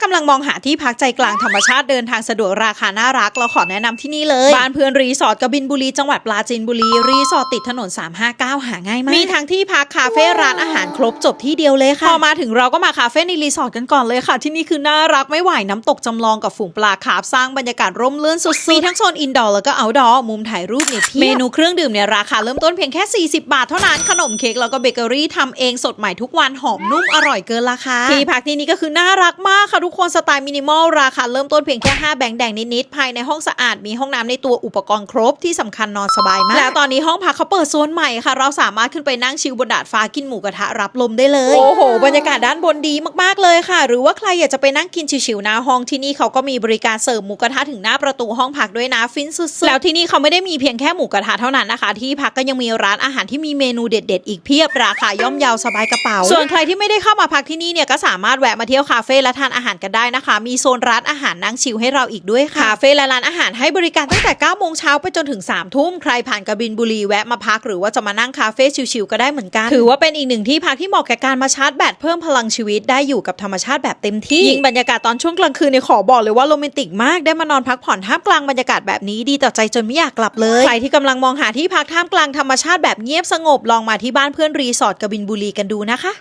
ากำลังมองหาที่พักใจกลางธรรมชาติเดินทางสะดวกราคาน่ารัก เราขอแนะนำที่นี่เลย บ้านเพื่อนรีสอร์ทกบินบุรีจังหวัดปราจีนบุรี รีสอร์ทติดถนน 359 หาง่ายมาก มีทั้งที่พักคาเฟ่ร้านอาหารครบจบที่เดียวเลยค่ะ พอมาถึงเราก็มาคาเฟ่ในรีสอร์ทกันก่อนเลยค่ะ ที่นี่คือน่ารักไม่ไหวน้ำตกจำลองกับฝูงปลาคาร์ฟสร้างบรรยากาศร่มรื่นสุดๆมีทั้งโซนอินดอร์แล้วก็เอาท์ดอร์มุมถ่ายรูปเนี่ยเพียบเมนูเครื่องดื่มเนี่ยราคาเริ่มต้นเพียงแค่ 40 บาทเท่านั้นขนมเค้กแล้วก็เบเกอรี่ทำเองสดใหม่ทุกวันหอมนุ่มอร่อยเกินราคาที่พักที่นี่ก็คือน่ารักมากค่ะทุกคนสไตล์มินิมอลราคาเริ่มต้นเพียงแค่ 5 แบงค์แดงนิดๆภายในห้องสะอาดมีห้องน้ำในตัวอุปกรณ์ครบที่สำคัญนอนสบายมาก แล้วตอนนี้ห้องพักเขาเปิดโซนใหม่ค่ะ เราสามารถขึ้นไปนั่งชิลบนดาดฟ้ากินหมูกระทะรับลมได้เลย โอ้โห บรรยากาศด้านบนดีมากๆเลยค่ะ หรือว่าใครอยากจะไปนั่งกินชิวๆหน้าห้องที่นี่เขาก็มีบริการเสิร์ฟหมูกระทะถึงหน้าประตูห้องพักด้วยนะฟินสุดๆแล้วที่นี่เขาไม่ได้มีเพียงแค่หมูกระทะเท่านั้นนะคะ ที่พักก็ยังมีร้านอาหารที่มีเมนูเด็ด ๆ อีกเพียบราคาย่อมเยาสบายกระเป๋า ส่วนใครที่ไม่ได้เข้ามาพักที่นี่เนี่ยก็สามารถแวะมาเที่ยวคาเฟ่และทานอาหารกันได้นะคะ มีโซนร้านอาหารนั่งชิลให้เราอีกด้วยค่ะคาเฟ่และร้านอาหารให้บริการตั้งแต่9โมงเช้าไปจนถึง3ทุ่มใครผ่านกบินบุรีแวะมาพักหรือว่าจะมานั่งคาเฟ่ชิลๆก็ได้เหมือนกัน ถือว่าเป็นอีกหนึ่งที่พักที่เหมาะแก่การมาชาร์จแบตเพิ่มพลังชีวิตได้อยู่กับธรรมชาติแบบเต็มที่ยิ่งบรรยากาศตอนช่วงกลางคืนเนี่ยขอบอกเลยว่าโรแมนติกมากได้มานอนพักผ่อนท่ามกลางบรรยากาศแบบนี้ดีต่อใจจนไม่อยากกลับเลยใครที่กำลังมองหาที่พักท่ามกลางธรรมชาติแบบเงียบสงบลองมาที่บ้านเพื่อนรีสอร์ทกบินบุรีกันดูนะคะ